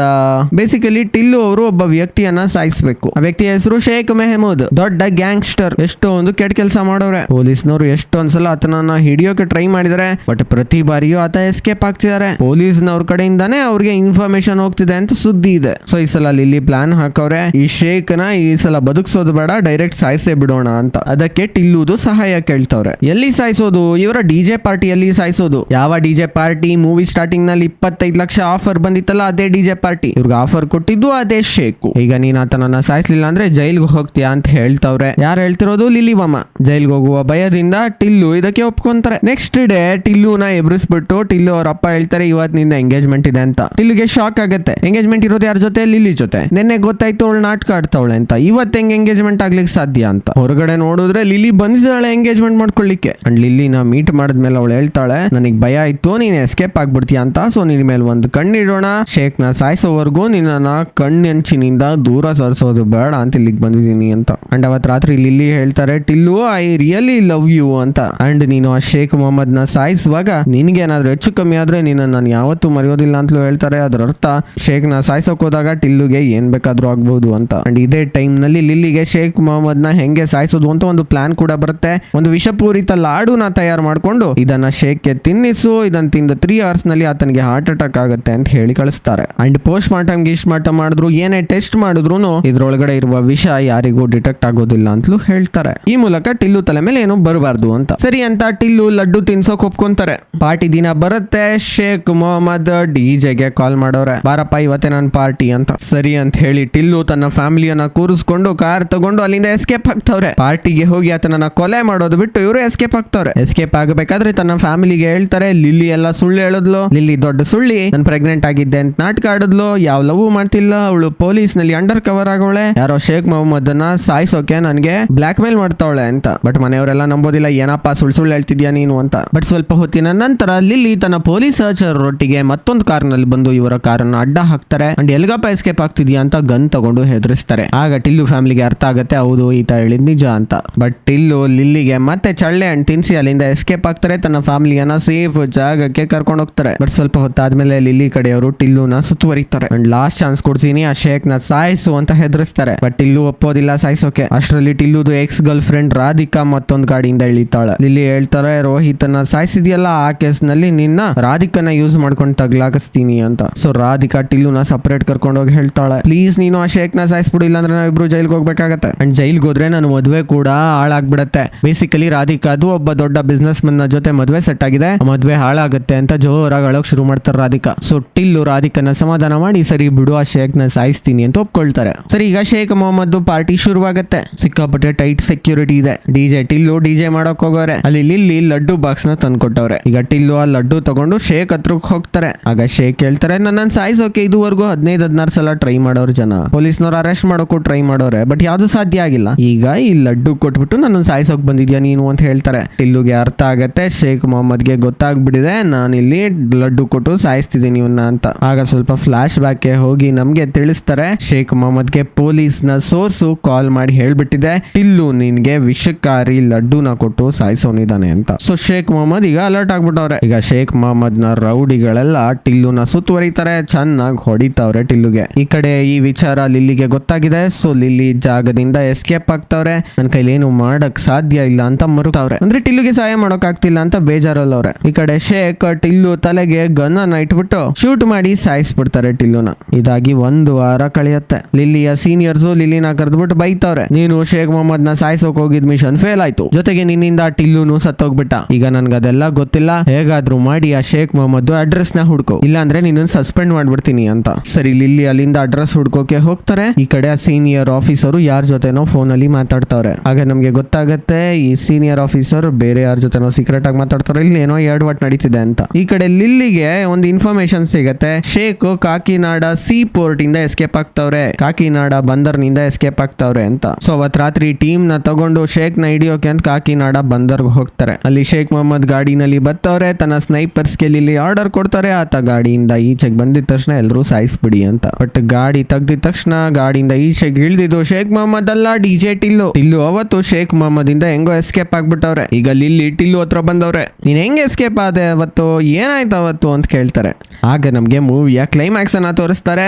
ಬೇಸಿಕಲಿ ಟಿಲ್ಲು ಅವರು ಒಬ್ಬ ವ್ಯಕ್ತಿಯನ್ನ ಸಾಯಿಸಬೇಕು. ಆ ವ್ಯಕ್ತಿಯ ಹೆಸರು ಶೇಖ್ ಮೆಹಮೂದ್. ದೊಡ್ಡ ಗ್ಯಾಂಗ್ಸ್ಟರ್. ಒಂದು ಕೆಟ್ಟ ಕೆಲಸ ಮಾಡೋರೆ. ಪೊಲೀಸ್ನವರು ಎಷ್ಟೊಂದ್ಸಲ ಆತನನ್ನ ಹಿಡಿಯೋಕೆ ಟ್ರೈ ಮಾಡಿದರೆ. ಬಟ್ ಪ್ರತಿ ಬಾರಿಯೂ ಆತ ಎಸ್ಕೇಪ್ ಆಗ್ತಿದ್ದಾರೆ. ಪೊಲೀಸ್ನವ್ರ ಕಡೆಯಿಂದಾನೇ ಅವ್ರಿಗೆ ಇನ್ಫಾರ್ಮೇಶನ್ ಹೋಗ್ತಿದೆ ಅಂತ ಸುದ್ದಿ ಇದೆ. ಸೊ ಈ ಸಲ ಲಿಲ್ಲಿ ಪ್ಲಾನ್ ಹಾಕವ್ರೆ. ಈ ಶೇಖ್ನ ಈ ಸಲ ಬದುಕ್ಸೋದು ಬೇಡ ಡೈರೆಕ್ಟ್ ಸಾಯಿಸೇ ಬಿಡೋಣ ಅಂತ. ಅದಕ್ಕೆ ಟಿಲ್ಲುದು ಸಹಾಯ ಕೇಳ್ತವ್ರೆ. ಎಲ್ಲಿ ಸಾಯಿಸೋದು? ಇವರ ಡಿಜೆ ಪಾರ್ಟಿಯಲ್ಲಿ ಸಾಯಿಸೋದು? ಯಾವ ಡಿಜೆ ಪಾರ್ಟಿ? ಮೂವಿ ಸ್ಟಾರ್ಟಿಂಗ್ನಲ್ಲಿ ಇಪ್ಪತ್ತೈದು ಲಕ್ಷ ಆಫರ್ ಬಂದಿತ್ತಲ್ಲ, ಅದೇ ಡಿಜೆ ಪಾರ್ಟಿ. ಇವ್ರಿಗೆ ಆಫರ್ ಕೊಟ್ಟಿದ್ದು ಅದೇ ಶೇಕು ಈಗ ನೀನ್ ಆತನನ್ನ ಸಾಯಿಸ್ಲಿಲ್ಲ ಅಂದ್ರೆ ಜೈಲ್ಗೆ ಹೋಗ್ತೀಯಾ ಅಂತ ಹೇಳ್ತವ್ರೆ. ಯಾರು ಹೇಳ್ತಿರೋದು? ಲಿಲಿವಮ್ಮ. ಜೈಲ್ಗೆ ಹೋಗುವ ಭಯದಿಂದ ಟಿಲ್ಲು ಇದಕ್ಕೆ ಒಪ್ಕೊಂತಾರೆ. ನೆಕ್ಸ್ಟ್ ಡೇ ಟಿಲ್ಲುನ ಎಬ್ರಿಸ್ಬಿಟ್ಟು ಟಿಲ್ಲು ಅವ್ರ ಅಪ್ಪ ಹೇಳ್ತಾರೆ ಇವತ್ನಿಂದ ಎಂಗೇಜ್ಮೆಂಟ್ ಇದೆ ಅಂತ. ಇಲ್ಲಿಗೆ ಶಾಕ್ ಆಗುತ್ತೆ. ಎಂಗೇಜ್ಮೆಂಟ್ ಇರೋದು ಯಾರ ಜೊತೆ? ಲಿಲಿ ಜೊತೆ. ನಿನ್ನೆ ಗೊತ್ತಾಯ್ತು ಅವಳು ನಾಟಕ ಆಡ್ತಾವಳೆ ಅಂತ. ಇವತ್ತು ಹೆಂಗ್ ಎಂಗೇಜ್ಮೆಂಟ್ ಆಗ್ಲಿಕ್ಕೆ ಸಾಧ್ಯ ಅಂತ. ಹೊರಗಡೆ ನೋಡಿದ್ರೆ ಲಿಲಿ ಬಂದಿದ್ದಾಳೆ ಎಂಗೇಜ್ಮೆಂಟ್ ಮಾಡ್ಕೊಳ್ಳಿಕ್ಕೆ. ಅಂಡ್ ಲಿಲಿನ ಮೀಟ್ ಮಾಡಿದ್ಮೇಲೆ ಅವಳು ಹೇಳ್ತಾಳೆ, ನನಗೆ ಭಯ ಆಯ್ತು, ನೀನ್ ಎಸ್ಕೇಪ್ ಆಗ್ಬಿಡ್ತೀಯ ಅಂತ. ಸೊ ನಿನ್ ಮೇಲೆ ಒಂದು ಕಣ್ಣಿಡೋಣ. ಶೇಖ್ನ ಸಾಯಿಸೋವರೆಗೂ ನಿನ್ನ ಕಣ್ಣೆಂಚಿನಿಂದ ದೂರ ಸರಿಸೋದು ಬೇಡ ಅಂತ ಇಲ್ಲಿಗೆ ಬಂದಿದ್ದೀನಿ ಅಂತ. ಅಂಡ್ ಅವತ್ ರಾತ್ರಿ ಲಿಲ್ಲಿ ಹೇಳ್ತಾರೆ, Tillu I really love you ಅಂತ. ಅಂಡ್ ನೀನು ಆ ಶೇಖ್ ಮೊಹಮ್ಮದ್ನ ಸಾಯಿಸುವಾಗ ನಿನ್ಗೆ ಏನಾದ್ರು ಹೆಚ್ಚು ಕಮ್ಮಿ ಆದ್ರೆ ನಿನ್ನ ನಾನು ಯಾವತ್ತೂ ಮರೆಯೋದಿಲ್ಲ ಅಂತಲೂ ಹೇಳ್ತಾರೆ. ಅದರ ಅರ್ಥ ಶೇಖ್ನ ನ ಸಾಯಿಸೋಕೆ ಹೋದಾಗ ಟಿಲ್ಲುಗೆ ಏನ್ ಬೇಕಾದ್ರೂ ಆಗ್ಬಹುದು ಅಂತ. ಅಂಡ್ ಇದೇ ಟೈಮ್ನಲ್ಲಿ ಲಿಲ್ಲಿಗೆ ಶೇಖ್ ಮೊಹಮ್ಮದ್ನ ನ ಹೆಂಗೆ ಸಾಯಿಸೋದು ಅಂತ ಒಂದು ಪ್ಲಾನ್ ಕೂಡ ಬರುತ್ತೆ. ಒಂದು ವಿಷಪೂರಿತ ಲಾಡುನ ತಯಾರು ಮಾಡ್ಕೊಂಡು ಇದನ್ನ ಶೇಖ್ಗೆ ತಿನ್ನಿಸು, ಇದನ್ನ ತಿಂದ ತ್ರೀ ಅವರ್ಸ್ನಲ್ಲಿ ಆತನಿಗೆ ಹಾರ್ಟ್ ಅಟ್ಯಾಕ್ ಆಗುತ್ತೆ ಅಂತ ಹೇಳಿ ಕಳಿಸ್ತಾರೆ. ಅಂಡ್ ಪೋಸ್ಟ್ ಮಾರ್ಟಮ್ ಗೀಸ್ಟ್ ಮಾರ್ಟಮ್ ಮಾಡಿದ್ರು, ಏನೇ ಟೆಸ್ಟ್ ಮಾಡಿದ್ರು ಇದ್ರೊಳಗಡೆ ಇರುವ ವಿಷ ಯಾರಿಗೂ ಡಿಟೆಕ್ಟ್ ಆಗೋದಿಲ್ಲ ಅಂತಲೂ ಹೇಳ್ತಾರೆ. ಈ ಮೂಲಕ ಟಿಲ್ಲು ತಲೆ ಮೇಲೆ ಏನು ಬರಬಾರ್ದು ಅಂತ. ಸರಿ ಅಂತ ಟಿಲ್ಲು ಲಡ್ಡು ತಿನ್ಸೋಕ್ ಒಪ್ಕೊಂತಾರೆ. ಪಾರ್ಟಿ ದಿನ ಬರುತ್ತೆ ಶೇಖ್ ಮೊಹಮ್ಮದ್ ಡಿಜೆಗೆ ಕಾಲ್ ಮಾಡೋರೆ. ಬಾರಪ್ಪ, ಇವತ್ತೇ ನನ್ನ ಪಾರ್ಟಿ ಅಂತ. ಸರಿ ಅಂತ ಹೇಳಿ ಟಿಲ್ಲು ತನ್ನ ಫ್ಯಾಮಿಲಿಯನ್ನ ಕೂರಿಸ್ಕೊಂಡು ಕಾರ್ ತಗೊಂಡು ಅಲ್ಲಿಂದ ಎಸ್ಕೇಪ್ ಆಗ್ತವ್ರೆ. ಪಾರ್ಟಿಗೆ ಹೋಗಿ ಆತನನ್ನ ಕೊಲೆ ಮಾಡೋದು ಬಿಟ್ಟು ಇವರು ಎಸ್ಕೇಪ್ ಆಗ್ತವ್ರೆ. ಎಸ್ಕೇಪ್ ಆಗಬೇಕಾದ್ರೆ ತನ್ನ ಫ್ಯಾಮಿಲಿಗೆ ಹೇಳ್ತಾರೆ, ಲಿಲ್ಲಿ ಎಲ್ಲ ಸುಳ್ಳು ಹೇಳಿದ್ಲು. ಲಿಲ್ಲಿ ದೊಡ್ಡ ಸುಳ್ಳಿ. ನಾನು ಪ್ರೆಗ್ನೆಂಟ್ ಆಗಿದ್ದೆ ಅಂತ ನಾಟಕ ಆಡಿದ್ಲು. ಯಾವ ಲವ್ ಮಾಡ್ತಿಲ್ಲ. ಅವಳು ಪೊಲೀಸ್ನಲ್ಲಿ ಅಂಡರ್ ಕವರ್ ಆಗೋಳೆ. ಯಾರೋ ಶೇಖ್ ಮೊಹಮ್ಮದ್ ಅನ್ನ ಸಾಯಿಸೋಕೆ ನನಗೆ ಬ್ಲಾಕ್ ಮೇಲ್ ಮಾಡ್ತಾವಳೆ ಅಂತ. ಬಟ್ ಮನೆಯವರೆಲ್ಲ ನಂಬೋದಿಲ್ಲ, ಏನಪ್ಪ ಸುಳ್ಳು ಸುಳ್ಳು ಹೇಳ್ತಿದ್ಯಾ ನೀನು ಅಂತ. ಬಟ್ ಸ್ವಲ್ಪ ಹೊತ್ತಿನ ನಂತರ ಲಿಲ್ಲಿ ತನ್ನ ಪೊಲೀಸ್ ಸಹಚರರೊಟ್ಟಿಗೆ ಮತ್ತೊಂದು ಕಾರ್ನಲ್ಲಿ ಬಂದು ಇವರ ಕಾರನ್ನು ಅಡ್ಡ ಹಾಕ್ತಾರೆ. ಅಂಡ್ ಎಲ್ಗಪ್ಪ ಎಸ್ಕೇಪ್ ಆಗ್ತಿದ್ಯಾ ಅಂತ ಗನ್ ತಗೊಂಡು ಹೆದರಿಸ್ತಾರೆ. ಆಗ ಟಿಲ್ಲು ಫ್ಯಾಮಿಲಿಗೆ ಅರ್ಥ ಆಗುತ್ತೆ, ಹೌದು, ಈತ ಹೇಳಿದ್ ನಿಜ ಅಂತ. ಬಟ್ ಟಿಲ್ಲು ಲಿಲ್ಲಿಗೆ ಮತ್ತೆ ಚಳ್ಳೆ ಅಂಡ್ ತಿನ್ಸಿ ಅಲ್ಲಿಂದ ಎಸ್ಕೇಪ್ ಆಗ್ತಾರೆ, ತನ್ನ ಫ್ಯಾಮಿಲಿಯನ್ನ ಸೇಫ್ ಜಾಗಕ್ಕೆ ಕರ್ಕೊಂಡು ಹೋಗ್ತಾರೆ. ಬಟ್ ಸ್ವಲ್ಪ ಹೊತ್ತಾದ್ಮೇಲೆ ಲಿಲ್ಲಿ ಕಡೆಯವರು ಟಿಲ್ಲುನ ಸುತ್ತುವರಿತಾರೆ. ಅಂಡ್ ಲಾಸ್ಟ್ ಚಾನ್ಸ್ ಕೊಡ್ತೀನಿ, ಆ ಶೇಖ್ನ ಸಾಯಿಸು ಅಂತ ಹೆದರಿಸ್ತಾರೆ. ಬಟ್ ಟಿಲ್ಲು ಒಪ್ಪೋದಿಲ್ಲ ಸಾಯಿಸೋಕೆ. ಅಷ್ಟರಲ್ಲಿ ಟಿಲ್ಲುದು ಎಕ್ಸ್ ಗರ್ಲ್ ಫ್ರೆಂಡ್ ರಾಧಿಕಾ ಮತ್ತೊಂದು ಗಾಡಿಯಿಂದ ಇಳಿತಾಳೆ. ಲಿಲ್ಲಿ ಹೇಳ್ತಾರೆ, ರೋಹಿತನ ಸಾಯಿಸಿದ್ಯಲ್ಲ, ಆ ಕೇಸ್ನಲ್ಲಿ ನಿನ್ನ ರಾಧಿಕನ ಯೂಸ್ ಮಾಡ್ಕೊಂಡು ತಗ್ಲಾಕಿಸ್ತೀನಿ ಅಂತ. ಸೊ ರಾಧಿಕಾ ಟಿಲ್ಲುನ ಸಪರೇಟ್ ಕರ್ಕೊಂಡು ಹೋಗಿ ಹೇಳ್ತಾಳೆ ಪ್ಲೀಸ್ ನೀನು ಆ ಶೇಕ್ನ ಸಾಯಿಸ್ಬಿಡು, ಇಲ್ಲಾಂದ್ರೆ ನಾವಿಬ್ರು ಜೈಲ್ಗೆ ಹೋಗ್ಬೇಕಾಗತ್ತೆ. ಅಂಡ್ ಜೈಲ್ಗೆ ಹೋದ್ರೆ ನಾನು ಮದುವೆ ಕೂಡ ಹಾಳಾಗ್ಬಿಡತ್ತೆ. ಬೇಸಿಕಲಿ ರಾಧಿಕಾ ಅದು ಒಬ್ಬ ದೊಡ್ಡ ಬಿಸ್ನೆಸ್ ಮನ್ ಜೊತೆ ಮದುವೆ ಸೆಟ್ ಆಗಿದೆ. ಮದ್ವೆ ಹಾಳಾಗುತ್ತೆ ಅಂತ ಜೋರಾಗಿ ಅಳೋಕ್ ಶುರು ಮಾಡ್ತಾರೆ ರಾಧಿಕಾ. ಸೊ ಟಿಲ್ಲು ರಾಧಿಕನ ಸಮಾಧಾನ ಮಾಡಿ, ಸರಿ ಬಿಡು, ಆ ಶೇಕ್ನ ಸಾಯಿಸ್ತೀನಿ ಅಂತ ಒಪ್ಕೊಳ್ತಾರೆ. ಸರಿ, ಈಗ ಶೇಖ್ ಮೊಹಮ್ಮದ್ ಪಾರ್ಟಿ ಶುರುವಾಗತ್ತೆ. ಸಿಕ್ಕಾಪಟ್ಟೆ ಟೈಟ್ ಸೆಕ್ಯೂರಿಟಿ ಇದೆ. ಡಿಜೆ ಟಿಲ್ಲು ಡಿಜೆ ಮಾಡೋಕ್ ಹೋಗೋರೆ. ಅಲ್ಲಿ ಲಿಲ್ಲಿ ಲಡ್ಡು ಬಾಕ್ಸ್ನ ತಂದ್ಕೊಟ್ಟವ್ರೆ. ಈಗ ಟಿಲ್ಲು ಆ ಲಡ್ಡು ತಗೊಂಡು ಶೇಕ್ ಹತ್ರಕ್ ಹೋಗ್ತಾರೆ. ಆಗ ಶೇಖ್ ಹೇಳ್ತಾರೆ ನನ್ನ ಸಾಯಿಸೋಕೆ ಇದುವರೆಗೂ ಹದಿನೈದು, ಹದಿನಾರು ಸಲ ಟ್ರೈ ಮಾಡೋರು ಜನ. ಪೊಲೀಸ್ನವ್ರು ಅರೆಸ್ಟ್ ಮಾಡೋಕ್ಕೂ ಟ್ರೈ ಮಾಡೋರೆ ಬಟ್ ಯಾವ್ದು ಸಾಧ್ಯ ಆಗಿಲ್ಲ. ಈಗ ಈ ಲಡ್ಡು ಕೊಟ್ಬಿಟ್ಟು ನನ್ನ ಸಾಯಿಸೋಕ್ ಬಂದಿದ್ಯಾ ನೀನು? ಅಂತ ಹೇಳ್ತಾರೆ. ಟಿಲ್ಲುಗೆ ಅರ್ಥ ಆಗತ್ತೆ, ಶೇಖ್ ಮೊಹಮ್ಮದ್ಗೆ ಗೊತ್ತಾಗ್ಬಿಡಿದೆ ನಾನು ಇಲ್ಲಿ ಲಡ್ಡು ಕೊಟ್ಟು ಸಾಯಿಸ್ತಿದ್ದೀನಿ ಇವನ್ನ ಅಂತ. ಆಗ ಸ್ವಲ್ಪ ಫ್ಲಾಶ್ ಬ್ಯಾಕ್ ಹೋಗಿ ನಮ್ಗೆ ತಿಳಿಸ್ತಾರೆ, ಶೇಖ್ ಮೊಹಮ್ಮದ್ಗೆ ಪೊಲೀಸ್ನ ಸೋರ್ಸು ಕಾಲ್ ಮಾಡಿ ಹೇಳ್ಬಿಟ್ಟಿದೆ, ಟಿಲ್ಲು ನಿನ್ಗೆ ವಿಷಕಾರಿ ಲಡ್ಡುನ ಕೊಟ್ಟು ಸಾಯಿಸೋನಿದ್ದಾನೆ ಅಂತ. ಸೊ ಶೇಖ್ ಮೊಹಮ್ಮದ್ ಈಗ ಅಲರ್ಟ್ ಆಗ್ಬಿಟ್ಟವ್ರೆ. ಈಗ ಶೇಖ್ ಮೊಹಮ್ಮದ್ನ ರೌಡಿಗಳೆಲ್ಲ ಟಿಲ್ಲುನ ಸುತ್ತುವರಿತಾರೆ ಚೆನ್ನಾಗಿ ಹೊಡಿತಾವ್ರೆ ಟಿಲ್ಲುಗೆ. ಈ ಕಡೆ ಈ ವಿಚಾರ ಲಿಲ್ಲಿಗೆ ಗೊತ್ತಾಗಿದೆ, ಸೊ ಲಿಲ್ಲಿ ಜಾಗದಿಂದ ಎಸ್ಕೇಪ್ ಆಗ್ತಾವ್ರೆ. ನನ್ನ ಕೈಲಿ ಏನು ಮಾಡಕ್ ಸಾಧ್ಯ ಇಲ್ಲ ಅಂತ ಮರುತಾವ್ರೆ ಅಂದ್ರೆ ಟಿಲ್ಲುಗೆ ಸಹಾಯ ಮಾಡೋಕ್ ಆಗ್ತಿಲ್ಲ ಅಂತ ಬೇಜಾರಲ್ಲವ್ರೆ. ಈ ಕಡೆ ಶೇಖ್, ಟಿಲ್ಲು ತಲೆಗೆ ಗನ್ ಅನ್ನ ಇಟ್ಬಿಟ್ಟು ಶೂಟ್ ಮಾಡಿ ಸಾಯಿಸ್ಬಿಡ್ತಾರೆ ಟಿಲ್ಲುನ. ಇದಾಗಿ ಒಂದು ವಾರ ಕಳೆಯುತ್ತೆ. ಲಿಲ್ಲಿಯ ಸೀನಿಯರ್ಸ್ ಲಿಲ್ಲಿನ ಕರೆದ್ಬಿಟ್ಟು ಬೈತಾವ್ರೆ. ನೀನು ಶೇಖ್ ಮೊಹಮ್ಮದ್ನ ಸಾಯಿಸೋಕ್ ಹೋಗಿದ್ ಮಿಷನ್ ಫೇಲ್ ಆಯ್ತು. ಜೊತೆಗೆ ನಿನ್ನಿಂದ ಟಿಲ್ಲುನು ಸತ್ತೋಗ್ಬಿಟ್ಟ. ಈಗ ನನ್ಗದೆಲ್ಲ ಗೊತ್ತಿಲ್ಲ. ಹೇಗಾದ್ರೂ ಮಾಡಿ ಆ ಶೇಖ್ ಅಡ್ರೆಸ್ನ ಹುಡ್ಕೋ. ಇಲ್ಲಾಂದ್ರೆ ನಿನ್ನ ಸಸ್ಪೆಂಡ್ ಮಾಡ್ಬಿಡ್ತೀನಿ ಅಂತ. ಸರಿ, ಲಿಲ್ಲಿ ಅಲ್ಲಿಂದ ಅಡ್ರೆಸ್ ಹುಡ್ಕೋಕೆ ಹೋಗ್ತಾರೆ. ಈ ಕಡೆ ಆ ಸೀನಿಯರ್ ಆಫೀಸರು ಯಾರ ಜೊತೆನೋ ಫೋನ್ ಅಲ್ಲಿ ಮಾತಾಡ್ತಾವ್ರೆ ಆಗ ನಮ್ಗೆ ಗೊತ್ತಾಗತ್ತೆ, ಈ ಸೀನಿಯರ್ ಆಫೀಸರ್ ಬೇರೆ ಯಾರ ಜೊತೆನೋ ಸೀಕ್ರೆಟ್ ಆಗಿ ಮಾತಾಡ್ತಾರೆ ಇಲ್ಲಿ ಏನೋ ಎರಡು ವಾಟ್ ನಡೀತಿದೆ ಅಂತ. ಈ ಕಡೆ ಲಿಲ್ಲಿಗೆ ಒಂದು ಇನ್ಫಾರ್ಮೇಶನ್ ಸಿಗತ್ತೆ. ಶೇಖ್ ಕಾಕಿನಾಡ ಸಿ ಪೋರ್ಟ್ ಇಂದ ಎಸ್ಕೇಪ್ ಆಗ್ತಾವ್ರೆ. ಕಾಕಿನಾಡ ಬಂದರ್ನಿಂದ ಎಸ್ಕೇಪ್ ಆಗ್ತಾವ್ರೆ ಅಂತ. ಸೊ ಅವತ್ ರಾತ್ರಿ ಟೀಮ್ನ ತಗೊಂಡು ಶೇಖ್ನ ಹಿಡಿಯೋಕೆ ಅಂತ ಕಾಕಿನಾಡ ಬಂದರ್ಗೆ ಹೋಗ್ತಾರೆ. ಅಲ್ಲಿ ಶೇಖ್ ಮೊಹಮ್ಮದ್ ಗಾಡಿನಲ್ಲಿ ಬತ್ತವ್ರೆ. ತನ್ನ ಸ್ನೈಪರ್ಸ್ ಇಲ್ಲಿ ಆರ್ಡರ್ ಕೊಡ್ತಾರೆ, ಆತ ಗಾಡಿಯಿಂದ ಈಚೆಗೆ ಬಂದಿದ ತಕ್ಷಣ ಎಲ್ಲರೂ ಸಾಯಿಸ್ಬಿಡಿ ಅಂತ. ಬಟ್ ಗಾಡಿ ತೆಗ್ದಿದ ತಕ್ಷಣ ಗಾಡಿಯಿಂದ ಈಚೆಗೆ ಇಳಿದಿದ್ದು ಶೇಖ್ ಮೊಹಮ್ಮದ್ ಅಲ್ಲ ಡಿಜೆ ಟಿಲ್ಲು. ಟಿಲ್ಲು ಅವತ್ತು ಶೇಖ್ ಮೊಹಮ್ಮದ್ ಇಂದ ಹೆಂಗೋ ಎಸ್ಕೇಪ್ ಆಗ್ಬಿಟ್ಟವ್ರೆ. ಈಗ ಲಿಲ್ಲಿ ಟಿಲ್ಲು ಹತ್ರ ಬಂದವ್ರೆ. ನೀನ್ ಹೆಂಗ್ ಎಸ್ಕೇಪ್ ಆದೆ ಅವತ್ತು? ಏನಾಯ್ತು ಅವತ್ತು ಅಂತ ಕೇಳ್ತಾರೆ. ಆಗ ನಮ್ಗೆ ಮೂವಿಯ ಕ್ಲೈಮ್ಯಾಕ್ಸ್ ಅನ್ನ ತೋರಿಸ್ತಾರೆ.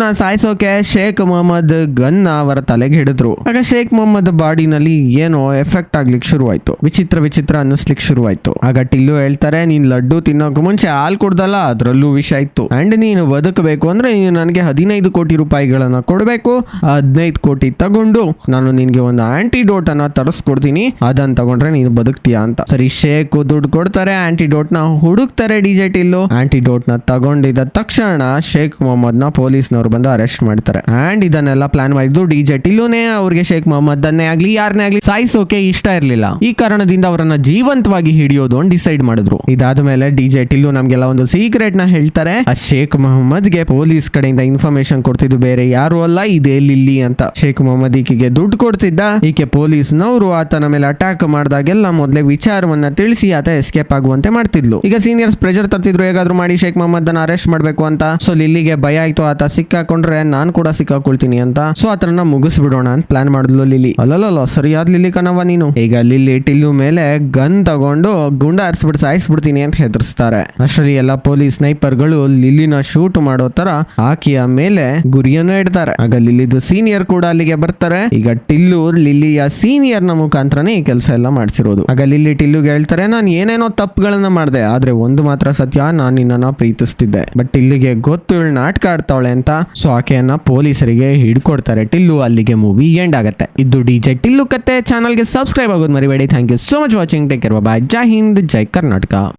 ನಾ ಸಾಯಿಸೋಕೆ ಶೇಖ್ ಮೊಹಮ್ಮದ್ ಗನ್ ಅವರ ತಲೆಗೆ ಹಿಡಿದ್ರು. ಆಗ ಶೇಖ್ ಮೊಹಮ್ಮದ್ ಬಾಡಿನಲ್ಲಿ ಏನೋ ಎಫೆಕ್ಟ್ ಆಗ್ಲಿಕ್ಕೆ ಶುರುವಾಯ್ತು. ವಿಚಿತ್ರ ವಿಚಿತ್ರ ಅನ್ನಿಸ್ಲಿಕ್ಕೆ ಶುರುವಾಯ್ತು. ಆಗ ಟಿಲ್ಲು ಹೇಳ್ತಾರೆ, ನೀನ್ ಲಡ್ಡು ತಿನ್ನೋಕೆ ಮುಂಚೆ ಹಾಲ್ ಕೊಡ್ದಲ್ಲ, ಅದರಲ್ಲೂ ವಿಷ ಇತ್ತು. ಅಂಡ್ ನೀನು ಬದುಕಬೇಕು ಅಂದ್ರೆ ನೀನು ನನಗೆ ಹದಿನೈದು ಕೋಟಿ ರೂಪಾಯಿಗಳನ್ನ ಕೊಡಬೇಕು. ಹದಿನೈದು ಕೋಟಿ ತಗೊಂಡು ನಾನು ನಿನ್ಗೆ ಒಂದು ಆಂಟಿಡೋಟ್ ಅನ್ನ ತರಿಸ್ಕೊಡ್ತೀನಿ. ಅದನ್ನ ತಗೊಂಡ್ರೆ ನೀನು ಬದುಕ್ತೀಯಾ ಅಂತ. ಸರಿ ಶೇಕ್ ದುಡ್ಡು ಕೊಡ್ತಾರೆ ಆಂಟಿಡೋಟ್ನ ಹುಡುಕ್ತಾರೆ ಡಿಜೆ ಟಿಲ್ಲು ಆಂಟಿಡೋಟ್ನ ತಗೊಂಡಿದ ತಕ್ಷಣ ಶೇಖ್ ಮೊಹಮ್ಮದ್ನ ಪೊಲೀಸ್ನವ್ರು ಬಂದು ಅರೆಸ್ಟ್ ಮಾಡ್ತಾರೆ. ಅಂಡ್ ಇದನ್ನೆಲ್ಲ ಪ್ಲಾನ್ ಮಾಡಿದ್ದು ಡಿಜೆ ಟಿಲ್ಲುನೇ ಅವ್ರಿಗೆ ಶೇಖ್ ಮೊಹಮ್ಮದ್ ಅನ್ನೇ ಆಗ್ಲಿ ಯಾರನ್ನೇ ಆಗ್ಲಿ ಸಾಯಿಸೋಕೆ ಇಷ್ಟ ಇರಲಿಲ್ಲ. ಈ ಕಾರಣದಿಂದ ಅವರನ್ನ ಜೀವಂತವಾಗಿ ಹಿಡಿಯೋದು ಡಿಸೈಡ್ ಮಾಡಿದ್ರು. ಇದಾದ ಮೇಲೆ ಡಿಜೆ ಟಿಲ್ಲು ನಮ್ಗೆಲ್ಲ ಒಂದು ಸೀಕ್ರೆಟ್ನ ಹೇಳ್ತಾರೆ. ಆ ಶೇಖ್ ಮೊಹಮ್ಮದ್ಗೆ ಪೊಲೀಸ್ ಕಡೆಯಿಂದ ಇನ್ಫಾರ್ಮೇಶನ್ ಕೊಡ್ತಿದ್ದು ಬೇರೆ ಯಾರು ಅಲ್ಲ, ಇದೇ ಲಿಲ್ಲಿ ಅಂತ. ಶೇಖ್ ಮೊಹಮ್ಮದ್ ಈಕೆಗೆ ದುಡ್ಡು ಕೊಡ್ತಿದ್ದ. ಈಕೆ ಪೊಲೀಸ್ನವರು, ಆತನ ಮೇಲೆ ಅಟ್ಯಾಕ್ ಮಾಡಿದಾಗೆಲ್ಲ ಮೊದಲೇ ವಿಚಾರವನ್ನ ತಿಳಿಸಿ ಆತ ಎಸ್ಕೇಪ್ ಆಗುವಂತೆ ಮಾಡ್ತಿದ್ಲು. ಈಗ ಸೀನಿಯರ್ಸ್ ಪ್ರೆಷರ್ ತರ್ತಿದ್ರು, ಹೇಗಾದ್ರು ಮಾಡಿ ಶೇಖ್ ಮೊಹಮ್ಮದ್ ಅನ್ನ ಅರೆಸ್ಟ್ ಮಾಡ್ಬೇಕು ಅಂತ. ಸೊ ಲಿಲ್ಲಿಗೆ ಭಯ ಆಯ್ತು, ಆತ ಸಿಕ್ಕಾಕೊಂಡ್ರೆ ನಾನ್ ಕೂಡ ಸಿಕ್ಕಾಕೊಳ್ತೀನಿ ಅಂತ. ಸೊ ಆತನ ಮುಗಿಸ್ಬಿಡೋಣ ಅಂತ ಪ್ಲಾನ್ ಮಾಡಿದ್ಲು ಲಿಲ್ಲಿ. ಅಲ್ಲಲ್ಲ ಸರಿಯಾದ ಲಿಲ್ಲಿ ಕಣವ ನೀನು. ಈಗ ಲಿಲ್ಲಿ ಟಿಲ್ಲು ಮೇಲೆ ಗನ್ ತಗೊಂಡು ಗುಂಡ ಹರಿಸ್ಬಿಟ್ಟು ಸಾಯಿಸ್ಬಿಡ್ತೀನಿ ಅಂತ ಹೆದರ್ಸ್ತಾರೆ. ಅಷ್ಟರಲ್ಲಿ ಎಲ್ಲ ಪೊಲೀಸ್ ಸ್ನೈಪರ್ಗಳು ಲಿಲ್ಲಿನ ಶೂಟ್ ಮಾಡೋ ತರ ಆಕೆಯ ಮೇಲೆ ಗುರಿಯನ್ನು ಇಡ್ತಾರೆ. ಆಗ ಲಿಲ್ಲಿದು ಸೀನಿಯರ್ ಕೂಡ ಅಲ್ಲಿಗೆ ಬರ್ತಾರೆ. ಈಗ ಟಿಲ್ಲು ಲಿಲ್ಲಿಯ ಸೀನಿಯರ್ನ ಮುಖಾಂತರನೇ ಈ ಕೆಲಸ ಎಲ್ಲ ಮಾಡಿಸಿರೋದು. ಆಗ ಲಿಲ್ಲಿ ಟಿಲ್ಲುಗೆ ಹೇಳ್ತಾರೆ, ನಾನು ಏನೇನೋ ತಪ್ಪುಗಳನ್ನ ಮಾಡಿದೆ, ಆದ್ರೆ ಒಂದು ಮಾತ್ರ ಸತ್ಯ, ನಾನು ನಿನ್ನನ್ನ ಪ್ರೀತಿಸ್ತಿದ್ದೆ. ಬಟ್ ಇಲ್ಲಿಗೆ ಗೊತ್ತು ಇವಳು ನಾಟಕ ಆಡ್ತಾವಳೆ ಅಂತ. ಸೊ ಆಕೆಯನ್ನ ಪೊಲೀಸರಿಗೆ ಹಿಡ್ಕೊಡ್ತಾರೆ. ಟಿಲ್ಲು ಅಲ್ಲಿಗೆ ಮೂವಿ ಎಂಡ್ ಆಗುತ್ತೆ. ಇದು ಡಿ ಜೆ ಟಿಲ್ಲು ಕತೆ. ಚಾನಲ್ಗೆ ಸಬ್ಸ್ಕ್ರೈಬ್ ಆಗೋದು ಮರಿಬೇಡಿ. Thank you so much watching. Take care. Bye. Jai Hind. Jai Karnataka.